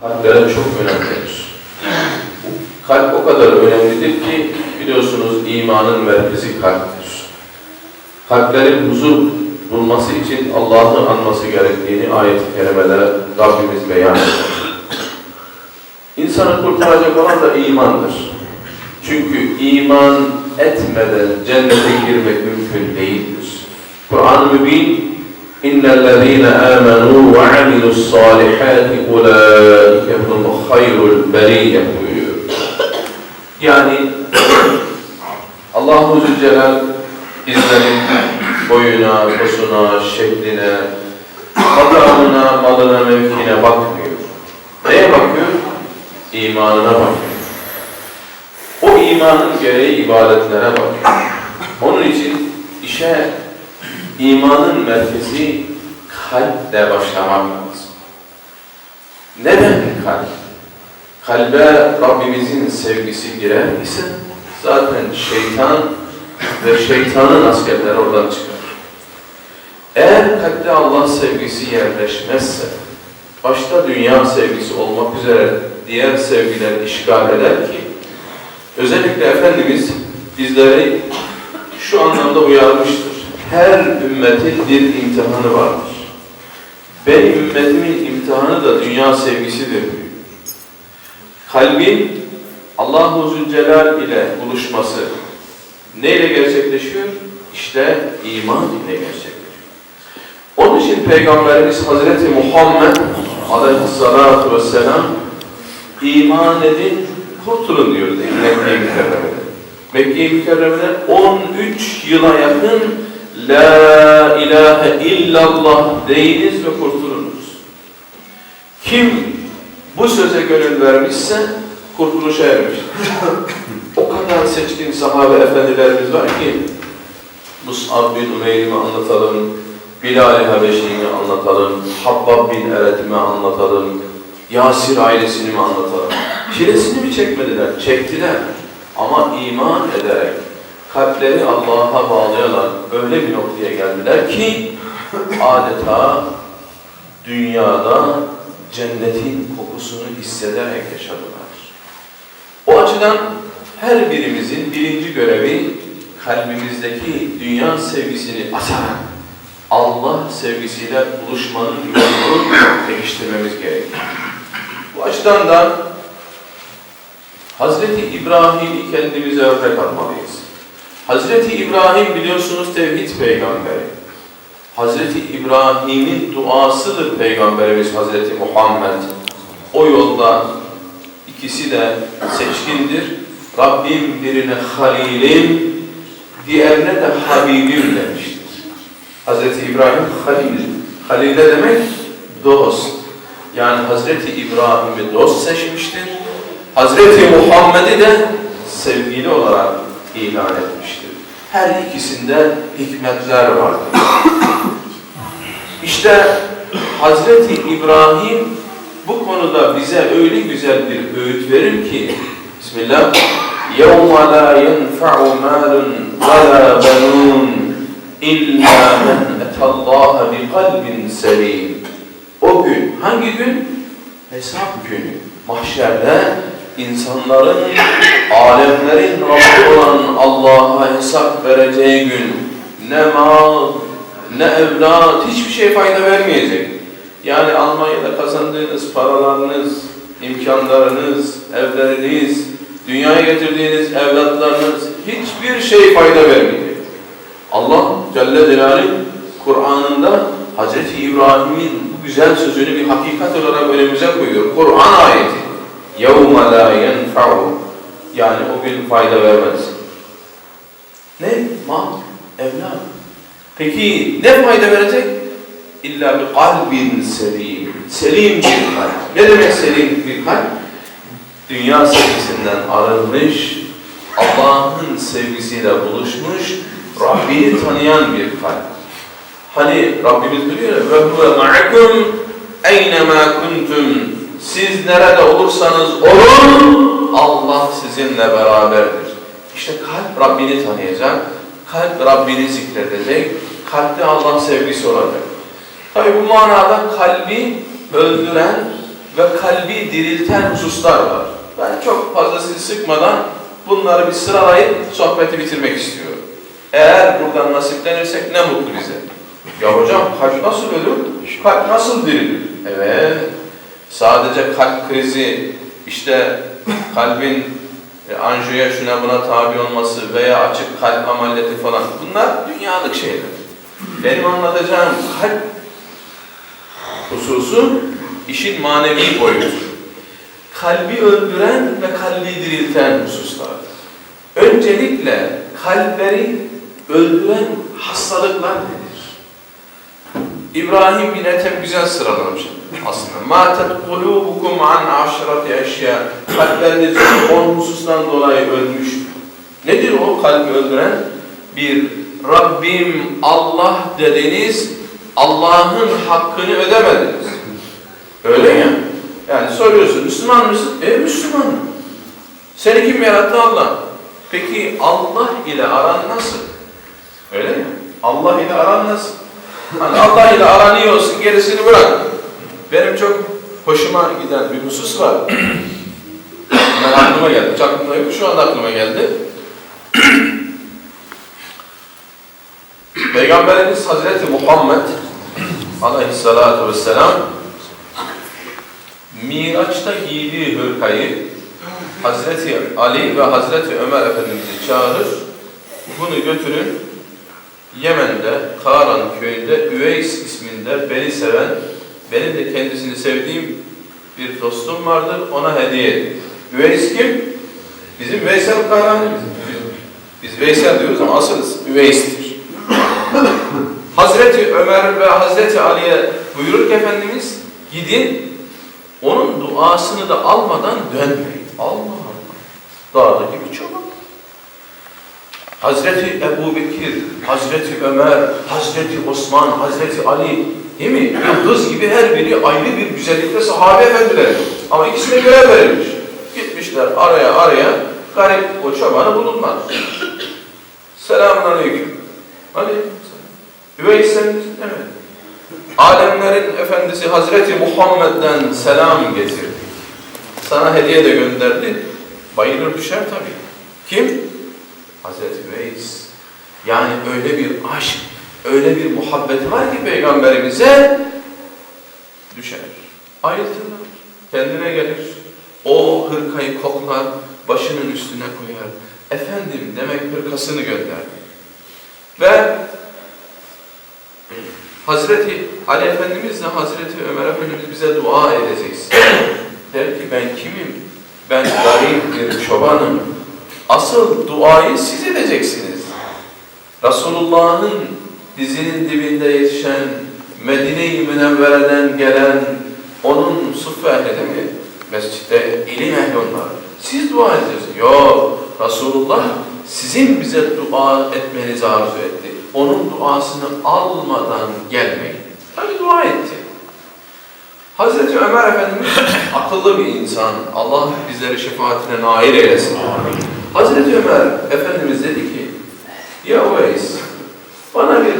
kalplere çok önemlidir. Kalp o kadar önemlidir ki biliyorsunuz imanın merkezi kalptir. Kalplerin huzur bulması için Allah'ı anması gerektiğini ayet-i kerimelere Rabbimiz beyan eder. İnsanı kurtaracak olan da imandır. Çünkü iman etmeden cennete girmek mümkün değildir. Kur'an-ı Mübin اِنَّ الَّذ۪ينَ آمَنُوا وَعَمِلُوا الصَّالِحَاتِ اُولَٰئِكَ هُمْ خَيْرُ الْبَرِيَّةِ buyuruyor. Yani Allah-u Zülcelal bizlerin boyuna, posuna, şekline, makamına, malına, mevkine bakmıyor. Neye bakıyor? İmanına bakıyor. O imanın gereği ibadetlere bakıyor. Onun için işe imanın merkezi kalple başlamak lazım. Neden kalp? Kalbe Rabbimizin sevgisi girer ise zaten şeytan ve şeytanın askerleri oradan çıkar. Eğer kalpte Allah sevgisi yerleşmezse, başta dünya sevgisi olmak üzere diğer sevgiler işgal eder ki, özellikle Efendimiz bizleri şu anlamda uyarmıştır. Her ümmetin bir imtihanı vardır. Benim ümmetimin imtihanı da dünya sevgisidir. Kalbin Allah-u Zülcelal ile buluşması neyle gerçekleşiyor? İşte iman ile gerçekleşiyor. Onun için Peygamberimiz Hazreti Muhammed Aleyhisselatü Vesselam iman edin, kurtulun diyor Mekke-i Mükerreme'de? Mekke-i Mükerreme'de 13 yıla yakın La ilahe illallah deyiniz ve kurtulunuz. Kim bu söze gönül vermişse kurtuluşa ermiştir. o kadar seçkin sahabe efendilerimiz var ki Mus'ab bin Umeyr'i anlatalım, Bilal-i Habeşi'ni anlatalım, Habbab bin Eret'imi anlatalım, Yasir ailesini mi anlatalım? Çilesini mi çekmediler? Çektiler. Ama iman ederek kalpleri Allah'a bağlayarak öyle bir noktaya geldiler ki adeta dünyada cennetin kokusunu hissederek yaşadılar. O açıdan her birimizin birinci görevi kalbimizdeki dünya sevgisini atarak Allah sevgisiyle buluşmanın yolunu geliştirmemiz gerekiyor. Bu açıdan da Hazreti İbrahim'i kendimize örnek almalıyız. Hazreti İbrahim biliyorsunuz tevhid peygamberi. Hazreti İbrahim'in duasıdır peygamberimiz Hazreti Muhammed. O yolda ikisi de seçkindir. Rabbim birine halilim, diğerine de habibim demiştir. Hazreti İbrahim halil. Halil ne demek? Dost. Yani Hazreti İbrahim'i dost seçmiştir. Hazreti Muhammed'i de sevgili olarak ilan etmiştir. Her ikisinde hikmetler vardır. İşte Hazreti İbrahim bu konuda bize öyle güzel bir öğüt verir ki Bismillah يَوْمَ لَا يَنْفَعُ مَالٌ وَلَا بَنُونَ اِلَّا مَنْ اَتَى اللّٰهَ بِقَلْبٍ سَلِيمٍ O gün, hangi gün? Hesap günü. Mahşerde insanların, alemlerin Rabbi olan Allah'a hesap vereceği gün ne mal, ne evlat, hiçbir şey fayda vermeyecek. Yani Almanya'da kazandığınız paralarınız, imkanlarınız, evleriniz, dünyaya getirdiğiniz evlatlarınız hiçbir şey fayda vermeyecek. Allah Celle Celaluhu Kur'an'ında Hz. İbrahim'in bu güzel sözünü bir hakikat olarak önümüze koyuyor. Kur'an ayeti. يَوْمَ لَا يَنْفَعُ Yani o gün fayda vermez. Ne? Mal, evlat. Peki ne fayda verecek? İlla bir kalbin selim. Selim bir kalp. Ne demek selim bir kalp? Dünya sevgisinden arınmış, Allah'ın sevgisiyle buluşmuş, Rabbini tanıyan bir kalp. Hani Rabbimiz biliyor ya وَهُوَ مَعَكُمْ اَيْنَمَا كُنْتُمْ Siz nerede olursanız olun, Allah sizinle beraberdir. İşte kalp Rabbini tanıyacak, kalp Rabbini zikredecek, kalpte Allah sevgisi olacak. Tabi bu manada kalbi öldüren ve kalbi dirilten hususlar var. Ben çok fazla sizi sıkmadan bunları bir sıralayıp sohbeti bitirmek istiyorum. Eğer buradan nasiplenirsek ne mutlu bize. Ya hocam kalp nasıl ölür? Kalp nasıl dirilir? Evet. Sadece kalp krizi, işte kalbin e, anjiyoya şuna buna tabi olması veya açık kalp ameliyatı falan bunlar dünyalık şeyler. Benim anlatacağım kalp hususu işin manevi boyutu. Kalbi öldüren ve kalbi dirilten hususlar. Öncelikle kalpleri öldüren hastalıklar nedir? İbrahim yine tabi güzel sıralamış aslında. Matet kulubukum an aşrati eşya. Kalpleriniz on husustan dolayı ölmüş. Nedir o kalbi öldüren? Bir, Rabbim Allah dediniz, Allah'ın hakkını ödemediniz. Öyle ya. Yani soruyorsun, Müslüman mısın? E Müslümanım. Seni kim yarattı? Allah. Peki Allah ile aran nasıl? Öyle mi? Allah ile aran nasıl? Hani Allah ile aran iyi olsun, gerisini bırak. Benim çok hoşuma giden bir husus var. ben aklıma geldi. Hiç aklımda yok. Şu anda aklıma geldi. Peygamberimiz Hazreti Muhammed Aleyhisselatü Vesselam Miraç'ta giydiği hırkayı Hazreti Ali ve Hazreti Ömer Efendimiz'i çağırır. Bunu götürün Yemen'de, Karan köyünde Üveys isminde beni seven, benim de kendisini sevdiğim bir dostum vardır, ona hediye edin. Üveys kim? Bizim Veysel Karani. Biz Veysel diyoruz ama asıl Üveys'tir. Hazreti Ömer ve Hazreti Ali'ye buyurur ki Efendimiz, gidin, onun duasını da almadan dönmeyin. Allah Allah. Dağdaki bir çoban. Hazreti Ebu Bekir, Hazreti Ömer, Hazreti Osman, Hazreti Ali değil mi? Yıldız gibi her biri ayrı bir güzellikte sahabe efendileri. Ama ikisine görev verilmiş. Gitmişler araya araya garip o çobanı bulunmaz. Selamun aleyküm. Aleyküm selam. Üveys sen misin? Alemlerin efendisi Hazreti Muhammed'den selam getirdi. Sana hediye de gönderdi. Bayılır düşer tabii. Kim? Hazreti Veys. Yani öyle bir aşk, öyle bir muhabbeti var ki peygamberimize düşer. Ayrıtırlar. Kendine gelir. O hırkayı koklar, başının üstüne koyar. Efendim demek hırkasını gönderdi. Ve Hazreti Ali Efendimizle Hazreti Ömer Efendimiz bize dua edeceksin. Der ki ben kimim? Ben garip bir çobanım. Asıl duayı siz edeceksiniz. Resulullah'ın dizinin dibinde yetişen, Medine-i Münevvere'den gelen, onun suffı ehli değil mi? Mescitte ilim ehli onlar. Siz dua ediyorsunuz. Yok, Resulullah sizin bize dua etmenizi arzu etti. Onun duasını almadan gelmeyin. Tabi dua etti. Hazreti Ömer Efendimiz akıllı bir insan. Allah bizleri şefaatine nail eylesin. Hazreti Ömer Efendimiz dedi ki, Ya Uveys, bana bir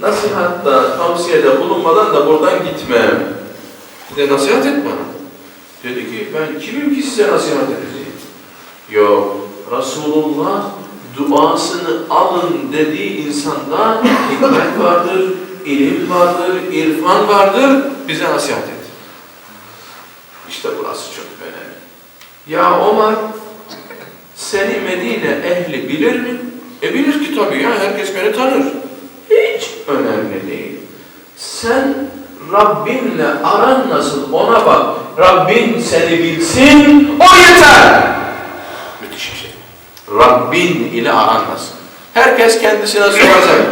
nasihatta, tavsiyede bulunmadan da buradan gitme. Bir de nasihat et bana. Dedi ki, ben kimim ki size nasihat edeceğim? Yok, Resulullah duasını alın dediği insanda hikmet vardır, ilim vardır, irfan vardır, bize nasihat et. İşte burası çok önemli. Ya Ömer, seni Medine ehli bilir mi? E bilir ki tabii ya, herkes beni tanır. Hiç önemli değil. Sen Rabbinle aran nasıl ona bak. Rabbin seni bilsin, o yeter. Müthiş bir şey. Rabbin ile aran nasıl? Herkes kendisine soracak.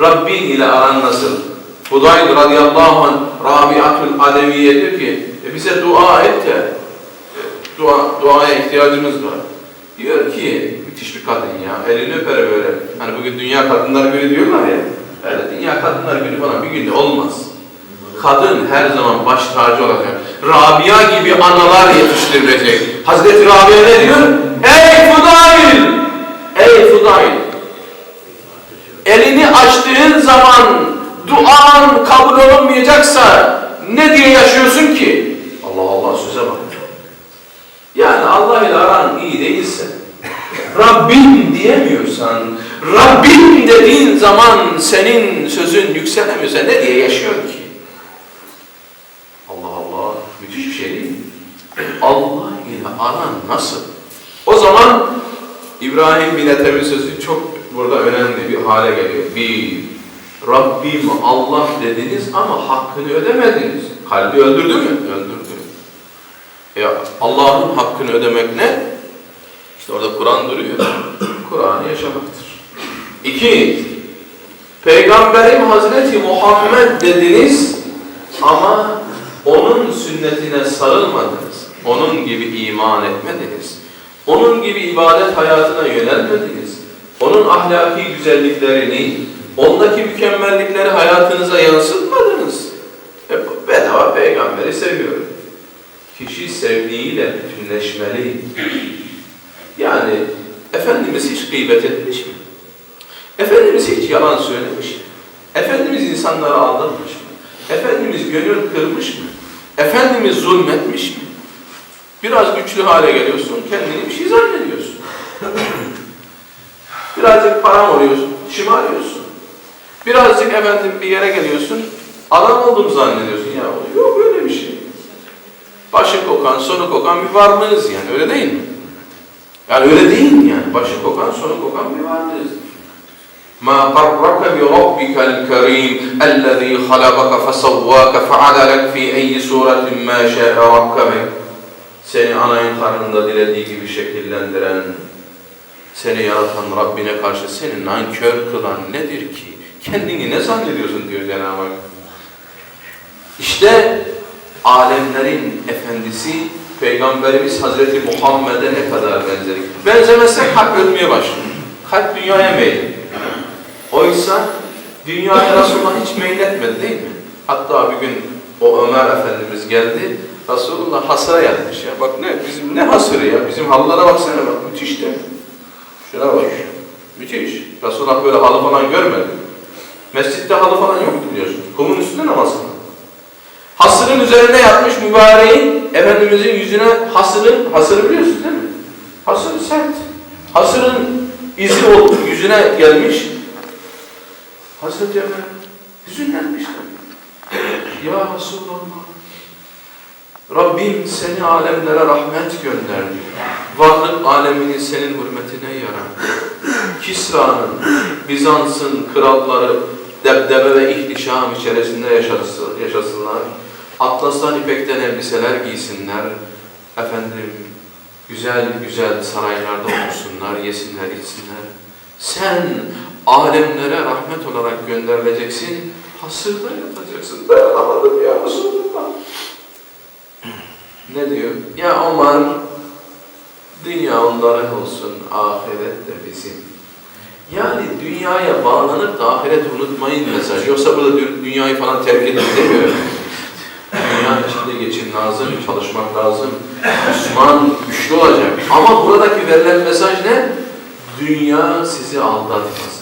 Rabbin ile aran nasıl? Hudayl radıyallahu anh Rabiatul Adeviye diyor ki e bize dua et de e, dua, duaya ihtiyacımız var. Diyor ki müthiş bir kadın ya elini öper böyle. Hani bugün dünya kadınlar günü diyorlar ya. Öyle dünya kadınlar günü falan bir günde olmaz. Kadın her zaman baş tacı olacak. Rabia gibi analar yetiştirilecek. Hazreti Rabia ne diyor? Ey Fudayl! Ey Fudayl! Elini açtığın zaman duan kabul olunmayacaksa ne diye yaşıyorsun ki? Allah Allah söze bak. Yani Allah ile aran iyi değilse, Rabbim diyemiyorsan, Rabbim dediğin zaman senin sözün yükselemiyorsa ne diye yaşıyor ki? Allah Allah, müthiş bir şey değil mi? Allah ile aran nasıl? O zaman İbrahim bin Ethem'in sözü çok burada önemli bir hale geliyor. Bir, Rabbim Allah dediniz ama hakkını ödemediniz. Kalbi öldürdü mü? Öldürdü. Ya Allah'ın hakkını ödemek ne? İşte orada Kur'an duruyor. Kur'an'ı yaşamaktır. İki, Peygamberim Hazreti Muhammed dediniz ama onun sünnetine sarılmadınız. Onun gibi iman etmediniz. Onun gibi ibadet hayatına yönelmediniz. Onun ahlaki güzelliklerini, ondaki mükemmellikleri hayatınıza yansıtmadınız. Hep bedava peygamberi seviyorum. Kişi sevdiğiyle bütünleşmeli. Yani Efendimiz hiç gıybet etmiş mi? Efendimiz hiç yalan söylemiş mi? Efendimiz insanları aldatmış mı? Efendimiz gönül kırmış mı? Efendimiz zulmetmiş mi? Biraz güçlü hale geliyorsun, kendini bir şey zannediyorsun. Birazcık param oluyorsun, şımarıyorsun. Birazcık efendim bir yere geliyorsun, adam olduğunu zannediyorsun. Ya yok böyle bir şey. Başı kokan, sonu kokan bir varlığız yani, öyle değil mi? Yani öyle değil mi yani? Başı kokan, sonu kokan bir varlığız. ما قرك بربك الكريم الذي خلقك فسواك فعدلك في أي سورة ما شاء ركبك seni anayın karnında dilediği gibi şekillendiren, seni yaratan Rabbine karşı seni nankör kılan nedir ki? Kendini ne zannediyorsun diyor Cenab-ı Hak. İşte alemlerin efendisi Peygamberimiz Hazreti Muhammed'e ne kadar benzerik. Benzemezsek kalp ölmeye başlıyor. Kalp dünyaya meyil. Oysa dünyaya Resulullah hiç meyletmedi değil mi? Hatta bir gün o Ömer Efendimiz geldi. Resulullah hasıra yatmış ya. Bak ne bizim ne hasırı ya? Bizim halılara baksana bak müthiş mi? Şuna bak. Müthiş. Resulullah böyle halı falan görmedi. Mescitte halı falan yoktu biliyorsun. Kumun üstünde namaz kıldı. Hasırın üzerine yatmış mübareğin Efendimizin yüzüne hasırın, hasırı biliyorsunuz değil mi? Hasır sert. Hasırın izi oldu, yüzüne gelmiş. Hazreti Ömer hüzünlenmiş tabii. Ya Resulallah, Rabbim seni alemlere rahmet gönderdi. Varlık alemini senin hürmetine yarattı. Kisra'nın, Bizans'ın kralları debdebe ve ihtişam içerisinde yaşasın- yaşasınlar. Atlastan ipekten elbiseler giysinler. Efendim, güzel güzel saraylarda otursunlar, yesinler, içsinler. Sen alemlere rahmet olarak gönderileceksin, hasırda yatacaksın. Dayanamadım ya Resulullah. Ne diyor? Ya Ömer, dünya onların olsun, ahiret de bizim. Yani dünyaya bağlanıp da ahireti unutmayın mesaj. Yoksa burada dü- dünyayı falan terk edin demiyor. İçinde geçin lazım, çalışmak lazım. Müslüman güçlü olacak. Ama buradaki verilen mesaj ne? Dünya sizi aldatmasın.